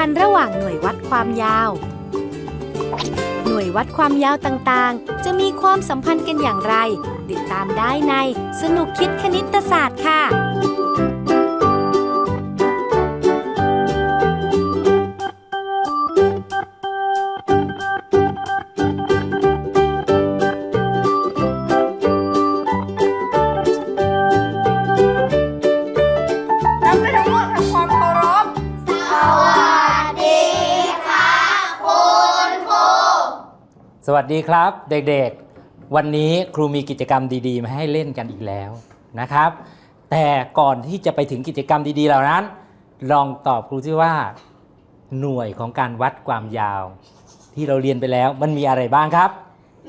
ความสัมพันธ์ระหว่างหน่วยวัดความยาว หน่วยวัดความยาวต่างๆ จะมีความสัมพันธ์กันอย่างไร ติดตามได้ในสนุกคิดคณิตศาสตร์ค่ะ วัสดีครับ เด็กๆ วันนี้ครูมีกิจกรรมดีๆ มาให้เล่นกันอีกแล้วนะครับ แต่ก่อนที่จะไปถึงกิจกรรมดีๆ เหล่านั้น ลองตอบครูซิว่า หน่วยของการวัดความยาว ที่เราเรียนไปแล้วมันมีอะไรบ้างครับ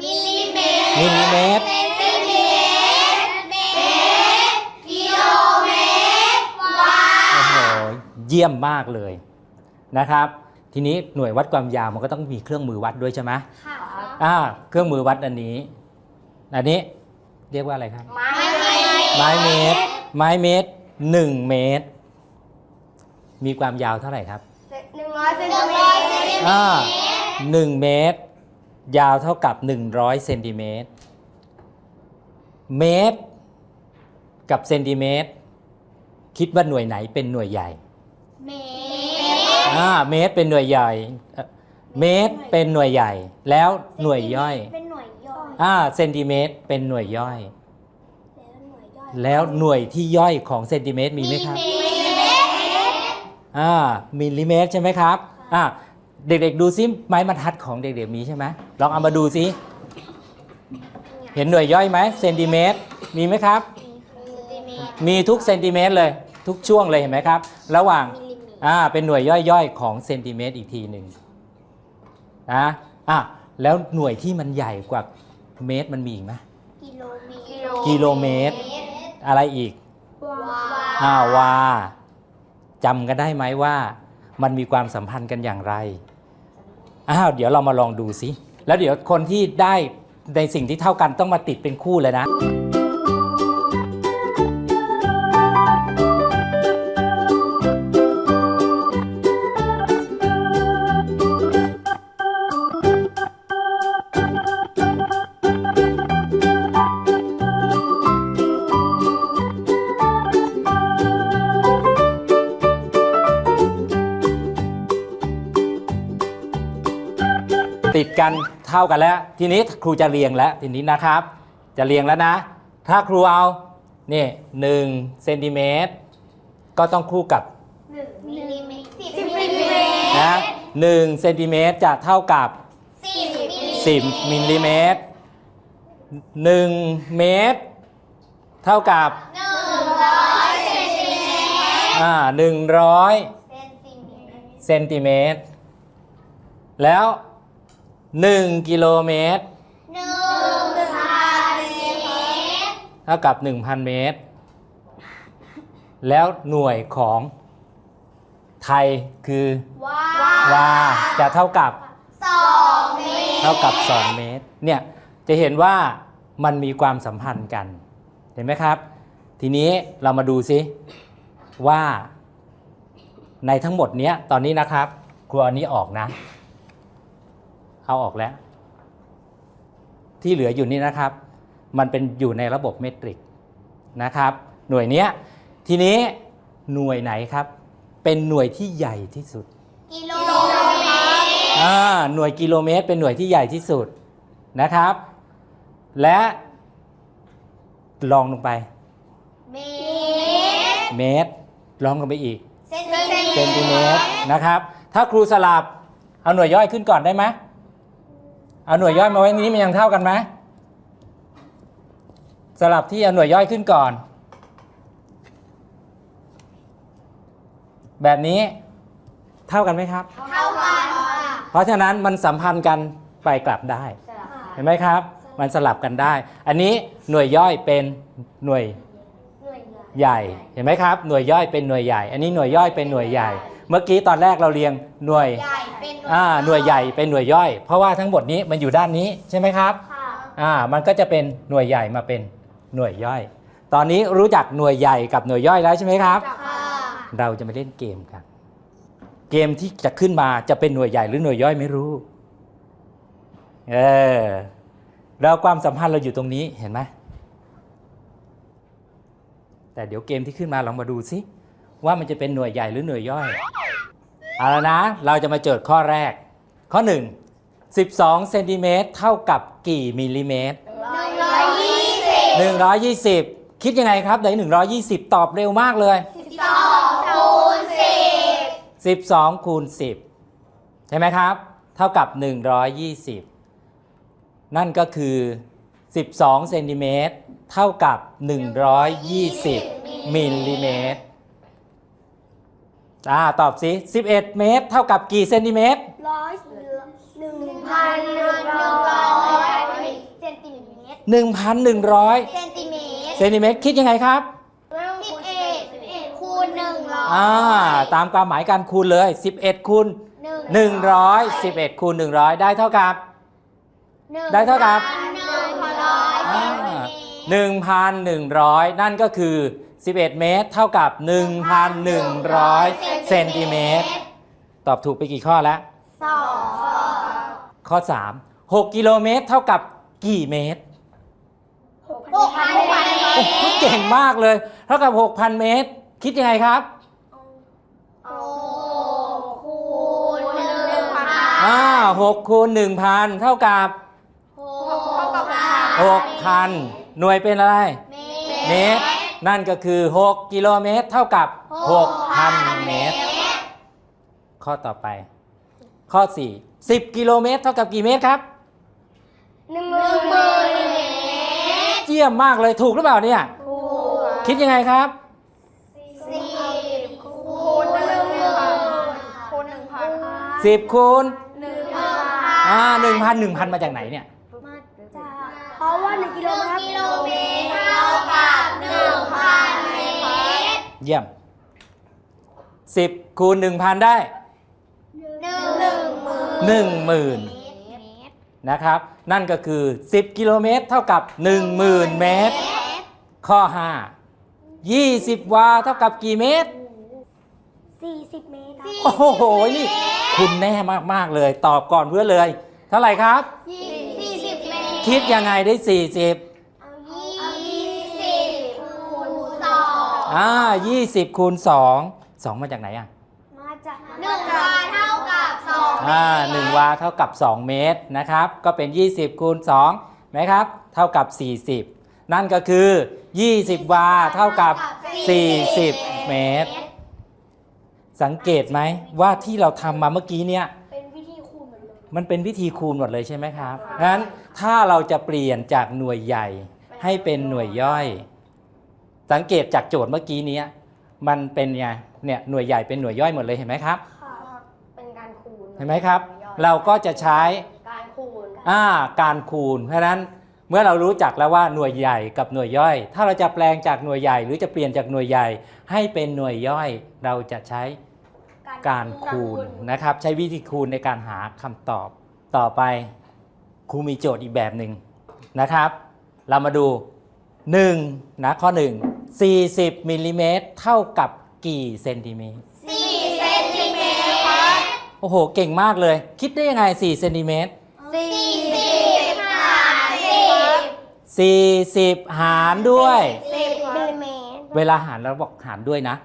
มิลลิเมตรมิลลิเมตรเซนติเมตรเมตรกิโลเมตรวาโอ้โหเยี่ยมมากเลยนะครับ ทีนี้หน่วยวัดความยาวมันก็ต้องมีเครื่องมือวัดด้วยใช่ไหมค่ะ อ่าเครื่องมือวัดอันนี้ อันนี้เรียกว่าอะไรครับ ไม้ไม้เมตร ไม้เมตรหนึ่งเมตร มีความยาวเท่าไหร่ครับหนึ่งร้อยเซนติเมตรอ่าหนึ่งเมตร ยาวเท่ากับ100เซนติเมตร เมตร กับเซนติเมตร คิดว่าหน่วยไหนเป็นหน่วยใหญ่ เมอ่าเมตรเป็นหน่วยใหญ่ เอ่อเมตรเป็นหน่วยใหญ่ แล้วหน่วยย่อย เป็นหน่วยย่อยอ่าเซนติเมตรเป็นหน่วยย่อย แล้วหน่วยย่อยแล้วหน่วยที่ย่อยของเซนติเมตรมีไหมครับอ่ามิลลิเมตรใช่ไหมครับอ่าเด็กๆดูซิไม้บรรทัดของเด็กๆมีใช่ไหมลองเอามาดูซิเห็นหน่วยย่อยไหมเซนติเมตรมีไหมครับเซนติเมตรมีทุกเซนติเมตรเลย ทุกช่วงเลยเห็นไหมครับ ระหว่างมิลลิเมตรอ่าเป็นหน่วยย่อยๆของเซนติเมตรอีกทีหนึ่ง นะอะแล้วหน่วยที่มันใหญ่กว่าเมตรมันมีอีกไหมกิโลเมตรกิโลเมตร อะไรอีกวาอ่าวาจำกันได้ไหมว่า มันมีความสัมพันธ์กันอย่างไรอ้าวเดี๋ยวเรามาลองดูสิแล้วเดี๋ยวคนที่ได้ในสิ่งที่เท่ากันต้องมาติดเป็นคู่เลยนะ กันเท่ากันแล้ว ทีนี้ครูจะเรียงแล้วทีนี้นะครับ จะเรียงแล้วนะ ถ้าครูเอานี่หนึ่งเซนติเมตรก็ต้องคู่กับหนึ่งมิลลิเมตรสิบมิลลิเมตรนะหนึ่งเซนติเมตรจะเท่ากับสิบมิลลิเมตร10มิลลิเมตร1เมตร เท่ากับหนึ่งร้อยเซนติเมตรอ่า100เซนติเมตรเซนติเมตร แล้ว 1 กิโลเมตรหนึ่งพันเมตรเท่ากับ 1,000 เมตร แล้วหน่วยของไทยคือว้าวาจะเท่ากับสองเมตร เท่ากับ 2 เมตร เนี่ยจะเห็นว่ามันมีความสัมพันธ์กัน เห็นไหมครับ ทีนี้เรามาดูซิว่าในทั้งหมดเนี้ยตอนนี้นะครับครูเอาอันนี้ออกนะ เอาออกแล้ว ที่เหลืออยู่นี่นะครับ มันเป็นอยู่ในระบบเมตริกนะครับ หน่วยเนี้ยทีนี้หน่วยไหนครับ เป็นหน่วยที่ใหญ่ที่สุดกิโลเมตรอ่าหน่วยกิโลเมตร เป็นหน่วยที่ใหญ่ที่สุดนะครับ และลองลงไป เมตร เมตร ลองลงไปอีก เซนติเมตรเซนติเมตรนะครับ ถ้าครูสลับ เอาหน่วยย่อยขึ้นก่อนได้ไหม เอาหน่วยย่อยมาไว้นี้มันยังเท่ากันไหมสลับที่เอาหน่วยย่อยขึ้นก่อน แบบนี้เท่ากันไหมครับ เท่ากันค่ะเพราะฉะนั้นมันสัมพันธ์กันไปกลับได้ เห็นไหมครับ มันสลับกันได้ อันนี้หน่วยย่อยเป็นหน่วยหน่วยใหญ่ใหญ่ เห็นไหมครับ หน่วยย่อยเป็นหน่วยใหญ่ อันนี้หน่วยย่อยเป็นหน่วยใหญ่ เมื่อกี้ตอนแรกเราเรียงหน่วย ใหญ่เป็นอ่าหน่วยใหญ่เป็นหน่วยย่อย เพราะว่าทั้งหมดนี้มันอยู่ด้านนี้ใช่ไหมครับค่ะอ่ามันก็จะเป็นหน่วยใหญ่มาเป็นหน่วยย่อย ตอนนี้รู้จักหน่วยใหญ่กับหน่วยย่อยแล้วใช่ไหมครับ ค่ะเราจะมาเล่นเกมกัน เกมที่จะขึ้นมาจะเป็นหน่วยใหญ่หรือหน่วยย่อยไม่รู้ เออแล้วความสัมพันธ์เราอยู่ตรงนี้เห็นไหมแต่เดี๋ยวเกมที่ขึ้นมาลองมาดูซิว่ามันจะเป็นหน่วยใหญ่หรือหน่วยย่อย เอาละนะ เราจะมาโจทย์ข้อแรก ข้อ 1 12เซนติเมตรเท่ากับกี่มิลลิเมตรหนึ่งร้อยยี่สิบ120 คิดยังไงครับไหน120 ตอบเร็วมากเลยสองคูณสิบ12 คูณ 10 ใช่ไหมครับ เท่ากับ 120 นั่นก็คือ 12 เซนติเมตรเท่ากับ 120 มิลลิเมตร อ่าตอบสิ 11 เมตร เท่ากับกี่เซนติเมตร ร้อยหนึ่งพันหนึ่งร้อยเซนติเมตร1,100 เซนติเมตรเซนติเมตร คิดยังไงครับ สิบเอ็ดคูณหนึ่งร้อยอ่า ตามความหมายการคูณเลย 11คูณ100 11คูณ100 ได้เท่ากับ ได้เท่ากับ หนึ่งร้อยเซนติเมตร1,100นั่นก็คือ 11 เมตร เท่ากับ 1,100 เซนติเมตร ตอบถูกไปกี่ข้อแล้ว สองข้อ 3 6 กิโลเมตร เท่ากับกี่เมตร หกพันเมตรโอ้โหเก่งมากเลย เท่ากับ 6,000 เมตร คิดยังไงครับ โอ้คูณหนึ่งพันอ่า6คูณ1,000 เท่ากับ หกเท่ากับ6,000หน่วยเป็นอะไร เมตร นั่นก็คือ 6 กิโลเมตร เท่ากับ 6,000 เมตร ข้อต่อไป ข้อ 4 10 กิโลเมตร เท่ากับกี่เมตรครับ หนึ่งหมื่นเมตรเยี่ยมมากเลยถูกหรือเปล่าเนี่ย ถูกคิดยังไงครับสิบคูณหนึ่งพันคูณหนึ่งพัน10คูณหนึ่งพันอ่า1,000 1,000 มาจากไหนเนี่ยมาจากเพราะว่าหนึ่งกิโลเม เยี่ยม 10 คูณ 1,000 ได้ หนึ่งหมื่น10,000 นะครับ นั่นก็คือ 10 กิโลเมตรเท่ากับ 10,000 เมตร ข้อ 5 20 วาเท่ากับกี่เมตร สี่สิบเมตรโอ้โห นี่ คุณแน่มาก ๆ เลย ตอบก่อนเพื่อนเลย เท่าไหร่ครับสี่สิบเมตร คิดยังไงได้ 40 องอ่า20คูณ2 2มาจากไหนอะมาจากหนึ่งวาเท่ากับสองอ่า1วาเท่ากับ 2 เมตรนะครับ ก็เป็น 20คูณ2ไหมครับ เท่ากับ 40 นั่นก็คือ 20 วาเท่ากับ 40 เมตร สังเกตไหมว่าที่เราทำมาเมื่อกี้เนี่ยเป็นวิธีคูณหมดเลยมันเป็นวิธีคูณหมดเลยใช่ไหมครับงั้นถ้าเราจะเปลี่ยนจากหน่วยใหญ่ให้เป็นหน่วยย่อย สังเกตจากโจทย์เมื่อกี้เนี้ยมันเป็นไงเนี่ยหน่วยใหญ่เป็นหน่วยย่อยหมดเลยเห็นไหมครับค่ะเป็นการคูณเห็นไหมครับ เราก็จะใช้การคูณอ่าการคูณ เพราะฉะนั้นเมื่อเรารู้จักแล้วว่าหน่วยใหญ่กับหน่วยย่อย ถ้าเราจะแปลงจากหน่วยใหญ่ หรือจะเปลี่ยนจากหน่วยใหญ่ ให้เป็นหน่วยย่อย เราจะใช้การคูณนะครับ ใช้วิธีคูณในการหาคำตอบต่อไปครูมีโจทย์อีกแบบหนึ่งนะครับ เรามาดู1นะข้อ 1 40มิลลิเมตรเท่ากับกี่เซนติเมตรสี่เซนติเมตรครับโอ้โห เก่งมากเลย คิดได้ยังไง4เซนติเมตรสี่สิบหารสิบ40 หารด้วยสิบมิลลิเมตรเวลาหารเราบอกหารด้วยนะ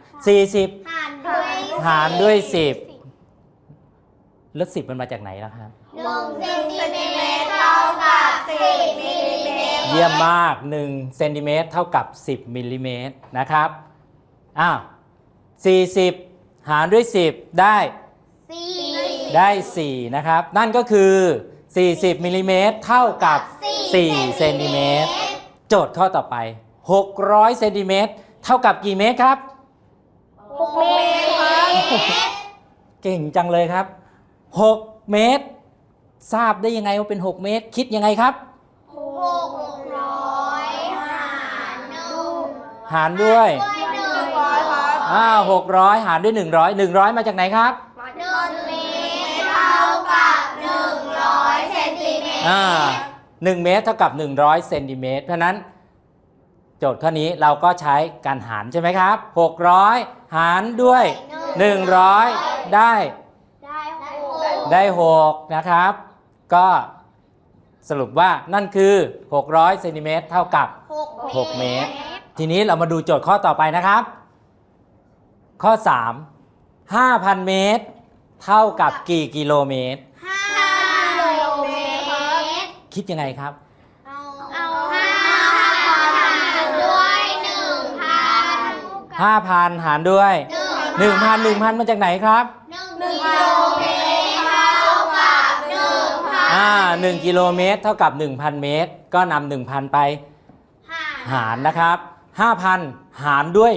40 หารด้วยหารด้วย 10 แล้ว 10 มันมาจากไหนล่ะครับหนึ่งเซนติเมตรเท่ากับสิบมิลลิ เมตรเยี่ยมมาก1เซนติเมตรเท่ากับ 10มิลลิเมตรนะครับอ้าว40 หารด้วย 10 ได้สี่ได้ 4 นะครับ นั่นก็คือ 40มิลลิเมตรเท่ากับ 4 เซนติเมตรโจทย์ข้อต่อไป 600เซนติเมตรเท่ากับกี่เมตรครับ หกเมตรครับเก่งจังเลยครับ 6 เมตร ทราบได้ยังไงว่าเป็น 6 เมตร คิดยังไงครับารด้วยด้วยหนึ่งร้อยครับอ่า600หารด้วย100 100มาจากไหนครับหนึ่งเมตรเท่ากับหนึ่งร้อยเซนติเมตรอ่า1เมตรเท่ากับ100เซนติเมตรเพราะฉะนั้นโจทย์ข้อนี้เราก็ใช้การหารใช่ไหมครับ600หารด้วย100ได้ได้6นะครับ ก็สรุปว่านั่นคือ 600เซนติเมตรเท่ากับ 6 เมตร ทีนี้เรามาดูโจทย์ข้อต่อไปนะครับ ข้อ 3 5,000 เมตร เท่ากับกี่กิโลเมตร ห้ากิโลเมตรครับคิดยังไงครับ เอาห้าพันด้วยหนึ่งพัน5,000 หารด้วย 1,000 1,000 มาจากไหนครับหนึ่งกิโลเมตรเท่ากับหนึ่งพันอ่า1กิโลเมตรเท่ากับ 1,000 เมตร ก็นำ1,000 ไป หารนะครับ 5,000 หารด้วย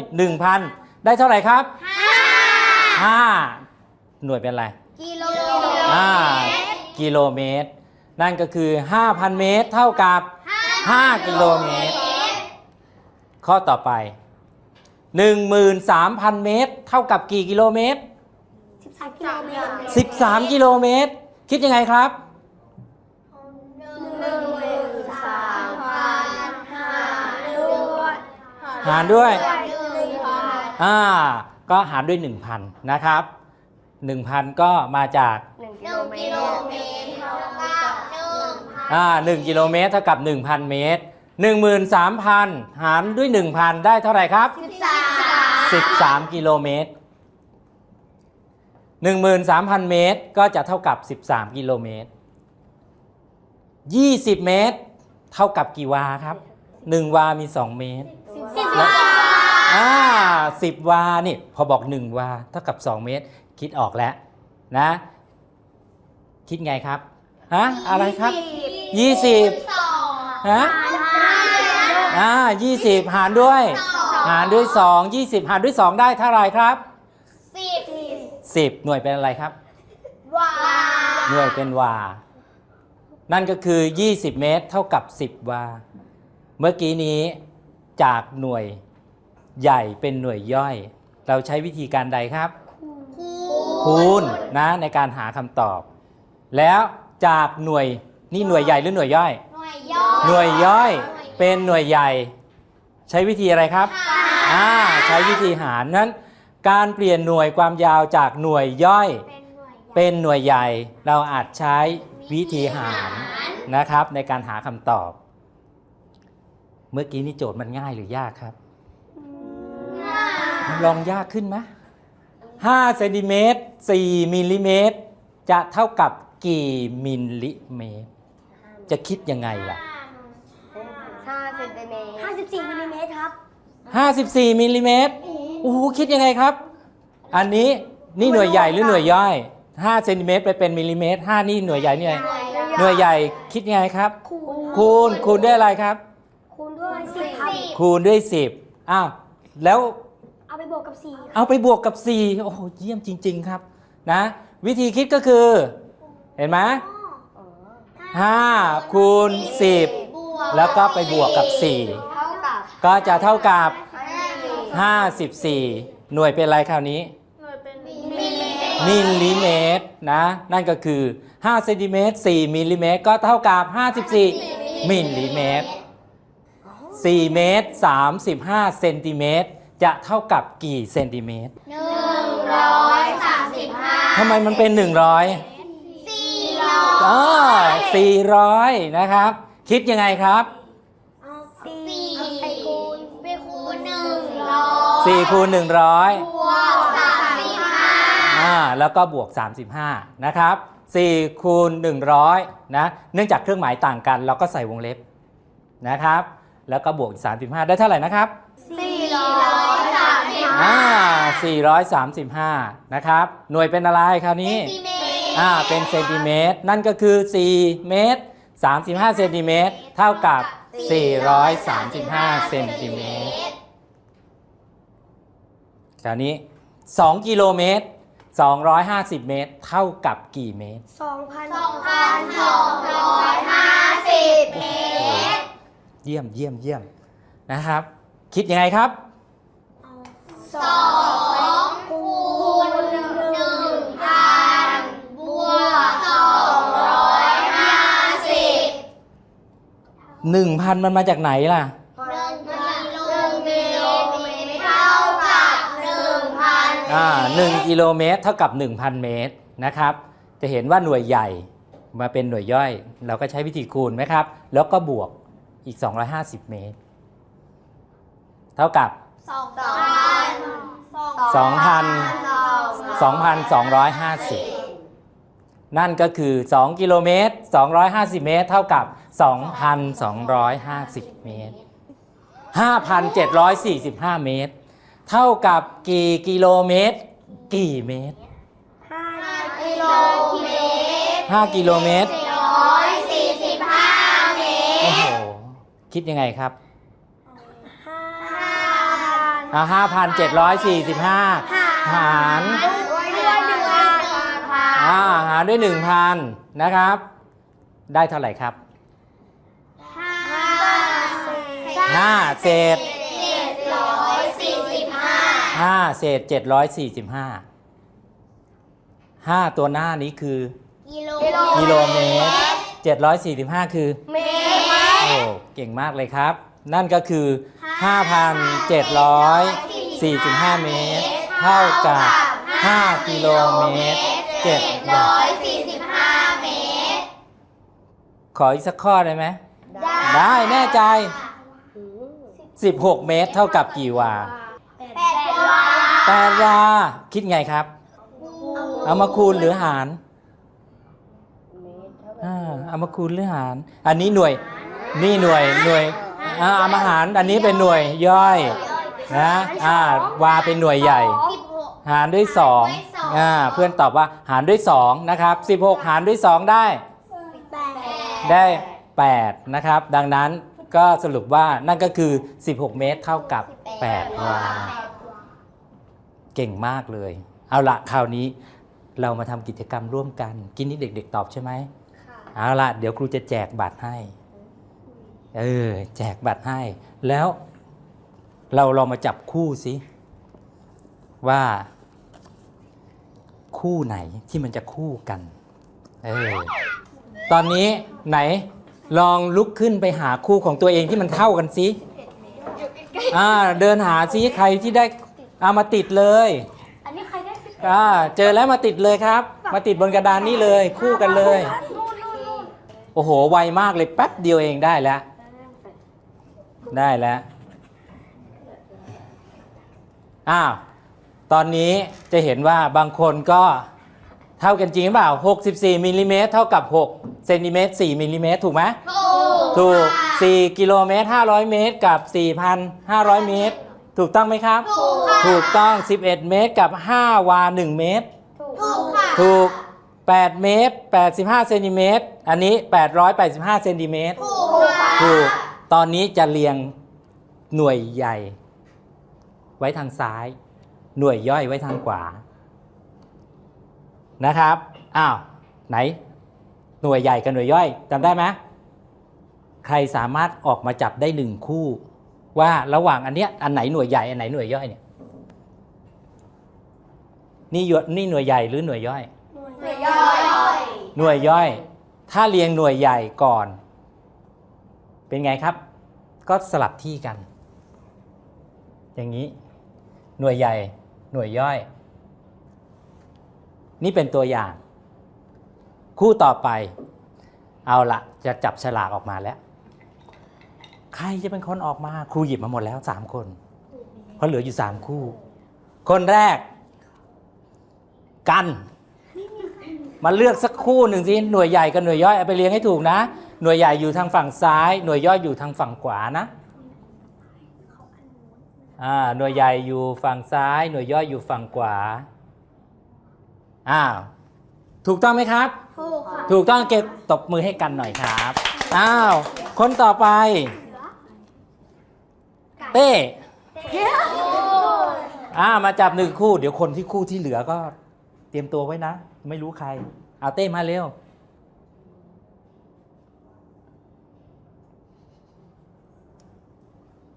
1,000 ได้เท่าไหร่ครับ 5 หน่วยเป็นอะไร กิโลอ่ากิโลเมตร นั่นก็คือ 5,000 เมตรเท่ากับ 5 กิโลเมตร ข้อต่อไป 13,000 เมตร เท่ากับกี่กิโลเมตรสิบสามกิโลเมตร13 กิโลเมตร คิดยังไงครับ หนึ่งหมื่นสามพันห้าด้วย หารด้วยหนึ่งพันอ่า ก็หารด้วย 1,000 นะครับ 1,000 ก็มาจากหนึ่งกิโลเมตรเท่ากับหนึ่งพันอ่า1กิโลเมตรเท่ากับ 1,000 เมตร 13,000 หารด้วย 1,000 ได้เท่าไหร่ครับสิบสาม13 กิโลเมตร 13,000 เมตรก็จะเท่ากับ 13 กิโลเมตร 20 เมตร เท่ากับกี่วาครับ 1 วา มี 2 เมตรสิบ แล้สาวมอ่า10วานี่พอบอก1วาเท่ากับ2เมตร คิดออกแล้วนะ คิดไงครับฮะอะไรครับ20สองฮะอ่า20หารด้วย หารด้วย2 20หารด้วย2ได้เท่าไหรครับสิบ10หน่วยเป็นอะไรครับวาหน่วยเป็นวา นั่นก็คือ 20 เมตร เท่ากับ 10 วา เมื่อกี้นี้ จากหน่วยใหญ่เป็นหน่วยย่อย เราใช้วิธีการใดครับคูคูณนะในการหาคำตอบ แล้วจากหน่วยนี่หน่วยใหญ่หรือหน่วยย่อย หน่วยย่อยหน่วยย่อยเป็นหน่วยใหญ่ ใช้วิธีอะไรครับอ่าใช้วิธีหารนั้น การเปลี่ยนหน่วยความยาวจากหน่วยย่อย เป็นหน่วยเป็นหน่วยใหญ่ เราอาจใช้วิธีหารนะครับในการหาคำตอบ เมื่อกี้นี่โจทย์มันง่ายหรือยากครับ ลองยากขึ้นไหม5เซนติเมตร4มิลลิเมตรจะเท่ากับกี่มิลลิเมตร จะคิดยังไงล่ะ ห้าเซนติเมตรห้าสิบสี่มิลลิเมตรครับ 54มิลลิเมตรโอ้โหคิดยังไงครับ อันนี้นี่หน่วยใหญ่หรือหน่วยย่อย5เซนติเมตรไปเป็นมิลลิเมตร5นี่หน่วยใหญ่นี่ไงหน่วยใหญ่คิดยังไงครับ คูณคูณคูณด้วยอะไรครับคูณด้วย สิบครับคูณด้วย 10อ้าวแล้วเอาไปบวกกับสี่เอาไปบวกกับ 4 โอ้โหเยี่ยมจริง ๆครับนะวิธีคิดก็คือ เห็นไหม5คูณ10แล้วก็ไปบวกกับเท่ากับ4ก็จะเท่ากับห้า54 หน่วยเป็นอะไรคราวนี้มิลลิเมตรมิลลิเมตรนะ นั่นก็คือ5เซนติเมตร4มิลลิเมตรก็เท่ากับ 54 มิลลิเมตร 4 เมตร 35 เซนติเมตรจะเท่ากับกี่เซนติเมตรหนึ่งร้อยสามสิบห้าทำไมมันเป็น 100สี่ร้อยอ๋อ400 นะครับ คิดยังไงครับสี่ไปคูณไปคูณหนึ่งร้อย4คูณ100 บวกสามสิบห้าอ่าแล้วก็บวก 35 นะครับ4คูณ100 นะ เนื่องจากเครื่องหมายต่างกัน เราก็ใส่วงเล็บนะครับ แล้วก็บวกอีก35 ได้เท่าไหร่นะครับสี่ร้อยสามสิบห้าอ่า435 นะครับ หน่วยเป็นอะไรคราวนี้เซนติเมตรอ่าเป็นเซนติเมตร นั่นก็คือ 4 เมตร 35 เซนติเมตร เท่ากับ 435 เซนติเมตรคราวนี้ 2 กิโลเมตร 250 เมตร เท่ากับกี่เมตรสองพันสองพันสองร้อยห้าสิบเมตร เยี่ยมเยี่ยมเยี่ยมนะครับ คิดยังไงครับสองคูณหนึ่งพันบวกสองร้อยห้าสิบ1,000มันมาจากไหนล่ะหนึ่งกิโลเมตรเท่ากับหนึ่งพันอ่า1กิโลเมตรเท่ากับ1,000เมตรนะครับ จะเห็นว่าหน่วยใหญ่มาเป็นหน่วยย่อย เราก็ใช้วิธีคูณไหมครับ แล้วก็บวก อีก 250 เมตร เท่ากับ สองพันสองพัน 2,250 นั่นก็คือ 2 กิโลเมตร 250 เมตร เท่ากับ 2,250 เมตร 5,745 เมตร เท่ากับกี่กิโลเมตร กี่เมตร ห้ากิโลเมตร 5 กิโลเมตร คิดยังไงครับห้าอ่า5,745หารด้วยหนึ่งพันอ่าหารด้วย1,000นะครับ ได้เท่าไหร่ครับห้า5เศษเจ็ดร้อยสี่สิบห้า5เศษ745 5ตัวหน้านี้คือ กิโลกิโลเมตร745คือ เมตรโอ้เก่งมากเลยครับ นั่นก็คือ 5,745 เมตร เท่ากับ 5 กิโลเมตร700ร้อยสี่สิบห้าเมตร ขออีกสักข้อได้ไหม ได้แน่ใจ 16 เมตร เท่ากับกี่วาแปดวา8วา คิดไงครับ เอามาคูณหรือหารอ่าเอามาคูณหรือหาร อันนี้หน่วย นี่หน่วยหน่วยอ่าเอามาหารอันนี้เป็นหน่วยย่อยนะอ่าวาเป็นหน่วยใหญ่สิบหกหารด้วย2อ่าเพื่อนตอบว่าหารด้วย2นะครับ16หารด้วย2ได้แปดได้8นะครับ ดังนั้นก็สรุปว่านั่นก็คือ 16 เมตรเท่ากับ 8 วา เก่งมากเลย เอาละคราวนี้เรามาทำกิจกรรมร่วมกัน กินนี่เด็ก ๆ ตอบใช่ไหมเอาละเดี๋ยวครูจะแจกบัตรให้ เออแจกบัตรให้ แล้วเราลองมาจับคู่สิว่าคู่ไหนที่มันจะคู่กันเออตอนนี้ไหนลองลุกขึ้นไปหาคู่ของตัวเองที่มันเท่ากันสิอ่าเดินหาซิใครที่ได้เอามาติดเลยอันนี้ใครได้สิอ่าเจอแล้วมาติดเลยครับ มาติดบนกระดานนี้เลยคู่กันเลย โอ้โหไวมากเลยแป๊บเดียวเองได้แล้ว ได้แล้ว อ้าว ตอนนี้จะเห็นว่าบางคนก็เท่ากันจริงหรือเปล่า 64มิลลิเมตรเท่ากับ 6 เซนติเมตร 4มิลลิเมตรถูกไหม ถูกถูก4กิโลเมตร 500 เมตรกับ 4,500 เมตร ถูกต้องไหมครับถูกค่ะถูกต้อง 11 เมตรกับ 5 วา 1 เมตร ถูกค่ะ ถูก 8 เมตร 85 เซนติเมตร อันนี้ 885 เซนติเมตร ถูกค่ะถูก ตอนนี้จะเรียงหน่วยใหญ่ไว้ทางซ้าย หน่วยย่อยไว้ทางขวา นะครับ อ้าว ไหน หน่วยใหญ่กับหน่วยย่อยจำได้ไหมใครสามารถออกมาจับได้หนึ่งคู่ ว่าระหว่างอันเนี้ยอันไหนหน่วยใหญ่อันไหนหน่วยย่อยเนี่ย นี่หยนี่หน่วยใหญ่หรือหน่วยย่อย หน่วยย่อย หน่วยย่อย ถ้าเรียงหน่วยใหญ่ก่อน เป็นไงครับ ก็สลับที่กัน อย่างนี้หน่วยใหญ่หน่วยย่อย นี่เป็นตัวอย่าง คู่ต่อไป เอาละจะจับฉลากออกมาแล้ว ใครจะเป็นคนออกมาครูหยิบมาหมดแล้วสามคนเพราะเหลืออยู่สามคู่ คนแรก กัน มาเลือกสักคู่หนึ่งสิหน่วยใหญ่กับหน่วยย่อยเอาไปเรียงให้ถูกนะ หน่วยใหญ่อยู่ทางฝั่งซ้าย หน่วยย่อยอยู่ทางฝั่งขวานะอ่าหน่วยใหญ่อยู่ฝั่งซ้าย หน่วยย่อยอยู่ฝั่งขวาอ้าวถูกต้องไหมครับ ถูกค่ะ ถูกต้องเก็บตบมือให้กันหน่อยครับ อ้าว คนต่อไป เต้อ่ามาจับหนึ่งคู่ เดี๋ยวคนที่คู่ที่เหลือก็เตรียมตัวไว้นะ ไม่รู้ใคร เอาเต้มาเร็ว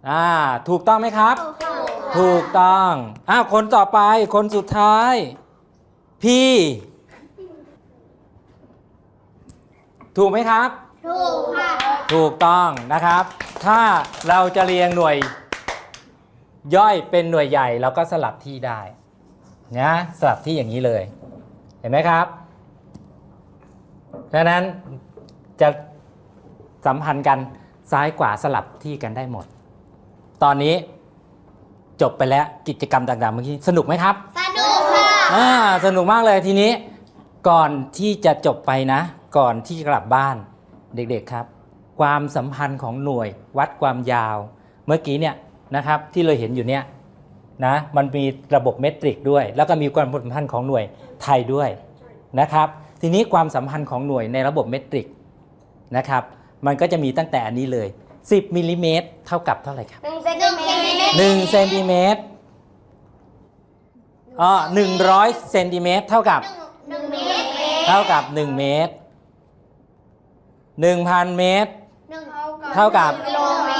อ่า ถูกต้องไหมครับ ถูกต้อง อ้าวคนต่อไปคนสุดท้ายพี่ถูกไหมครับ ถูกค่ะ ถูกต้องนะครับ ถ้าเราจะเรียงหน่วย ย่อยเป็นหน่วยใหญ่เราก็สลับที่ได้นะสลับที่อย่างนี้เลย เห็นไหมครับดังนั้นจะสัมพันธ์กันซ้ายขวาสลับที่กันได้หมด ตอนนี้จบไปแล้วกิจกรรมต่างๆเมื่อกี้สนุกไหมครับ สนุกค่ะอ่าสนุกมากเลยทีนี้ ก่อนที่จะจบไปนะ ก่อนที่จะกลับบ้านเด็กๆครับ ความสัมพันธ์ของหน่วยวัดความยาว เมื่อกี้เนี่ยนะครับที่เราเห็นอยู่เนี่ยนะมันมีระบบเมตริกด้วย แล้วก็มีความสัมพันธ์ของหน่วยไทยด้วยนะครับ ทีนี้ความสัมพันธ์ของหน่วยในระบบเมตริกนะครับ มันก็จะมีตั้งแต่อันนี้เลย 10มิลลิเมตรเท่ากับเท่าไหร่ครับ หนึ่งเซนติเมตร1เซนติเมตรอ๋อ100เซนติเมตรเท่ากับหนึ่งเมตรเท่ากับ1เมตร1,000เมตร หนึ่งเท่ากับกิโลเม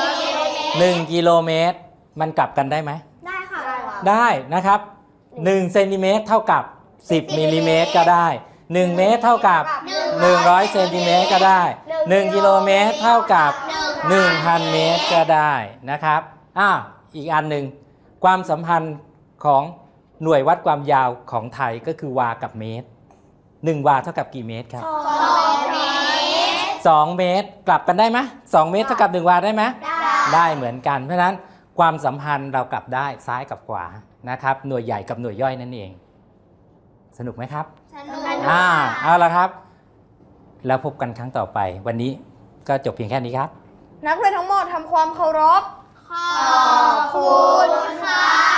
ตร1กิโลเมตร มันกลับกันได้ไหม ได้ค่ะได้นะครับ1เซนติเมตรเท่ากับ10มิลลิเมตรก็ได้1เมตรเท่ากับ100เซนติเมตรก็ได้1กิโลเมตรเท่ากับ1,000เมตรก็ได้นะครับอ่า อีกอันหนึ่งความสัมพันธ์ของหน่วยวัดความยาวของไทยก็คือวากับเมตร1วาเท่ากับกี่เมตรครับสองเมตร2เมตรกลับกันได้ไหม2เมตรเท่ากับ1วาได้ไหมได้เหมือนกันเพราะฉะนั้นความสัมพันธ์เรากลับได้ซ้ายกับขวานะครับ หน่วยใหญ่กับหน่วยย่อยนั่นเอง สนุกไหมครับสนุกอ่าเอาละครับ แล้วพบกันครั้งต่อไป วันนี้ก็จบเพียงแค่นี้ครับ นักเรียนทั้งหมดทำความเคารพ ขอบคุณค่ะ